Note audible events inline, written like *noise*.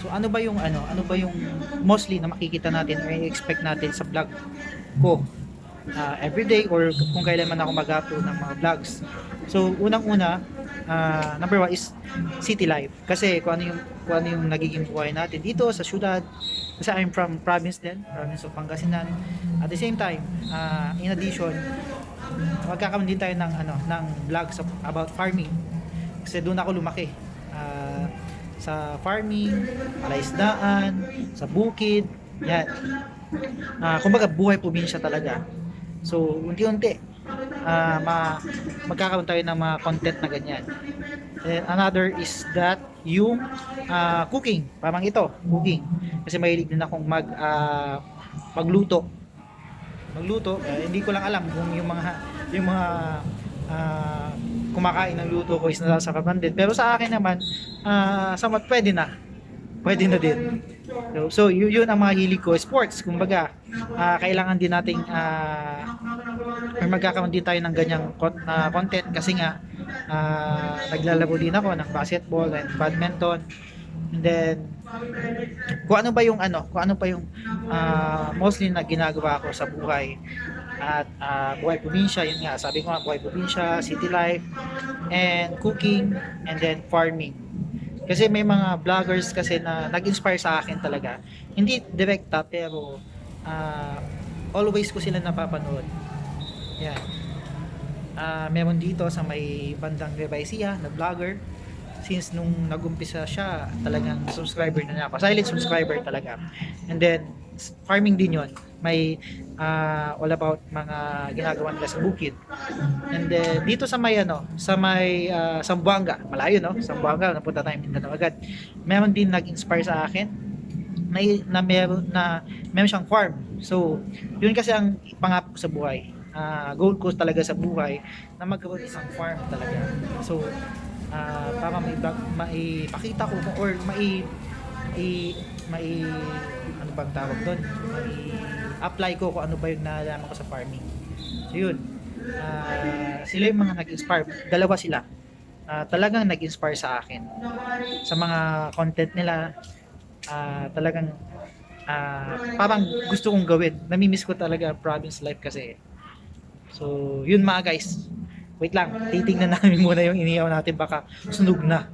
So ano ba yung ano, ano ba yung mostly na makikita natin or expect natin sa vlog ko uh, everyday or kung kailan man ako mag-upload ng mga vlogs. So unang-una, ah, number one is city life. Kasi kung ano yung kung ano yung nagiging buhay natin dito sa syudad. Kasi I'm from province din, province of Pangasinan. At the same time, ah, in addition, magkakaroon din tayo ng ano ng vlogs about farming. Kasi doon ako lumaki. Ah, sa farming, palaisdaan, sa bukid, yan. Ah, kumbaga buhay probinsya talaga. So, unti-unti ah, ma magkakaroon tayo ng mga content na ganyan. And another is that yung ah, cooking, parang ito, cooking. Kasi mahilig din akong mag ah, magluto. Magluto, eh, hindi ko lang alam kung yung mga yung mga kumakain ng luto ko is nasasarapan din. Pero sa akin naman, ah somewhat pwede na. Pwede na din. So, so yun, yun ang mga hilig ko. Sports, kumbaga, ah, kailangan din nating or magkakaroon din tayo ng ganyang con- ah, content kasi nga ah, naglalaro din ako ng basketball and badminton. And then, kung ano ba yung ano, kung ano pa yung ah, mostly na ginagawa ko sa buhay at ah, buhay probinsya, yun nga, sabi ko nga, buhay probinsya, city life, and cooking, and then farming. Kasi may mga vloggers kasi na nag-inspire sa akin talaga. Hindi direkta pero ah, always ko sila napapanood. Yan. Ah, meron dito sa may bandang Rebaisia na vlogger. Since nung nagumpisa siya, talagang subscriber na niya ako. Silent subscriber talaga. And then, farming din yon May ah, all about mga ginagawa nila sa bukid. And then, dito sa may ano, sa may ah, Sambuanga, malayo no? Sambuanga, napunta tayo Mindanao agad. Meron din nag-inspire sa akin may na meron na meron siyang farm. So, yun kasi ang pangako ko sa buhay. Ah, goal ko talaga sa buhay na magkaroon isang farm talaga. So, ah, para may maipakita ko or mai mai mai ano bang tawag doon? Mai apply ko kung ano ba yung nalaman ko sa farming. So, yun. Ah, sila yung mga nag-inspire. Dalawa sila. Ah, talagang nag-inspire sa akin. Sa mga content nila, ah, talagang ah, parang gusto kong gawin. Namimiss ko talaga province life kasi. So, yun mga guys. Wait lang, titingnan *laughs* namin muna yung inihaw natin baka sunog na.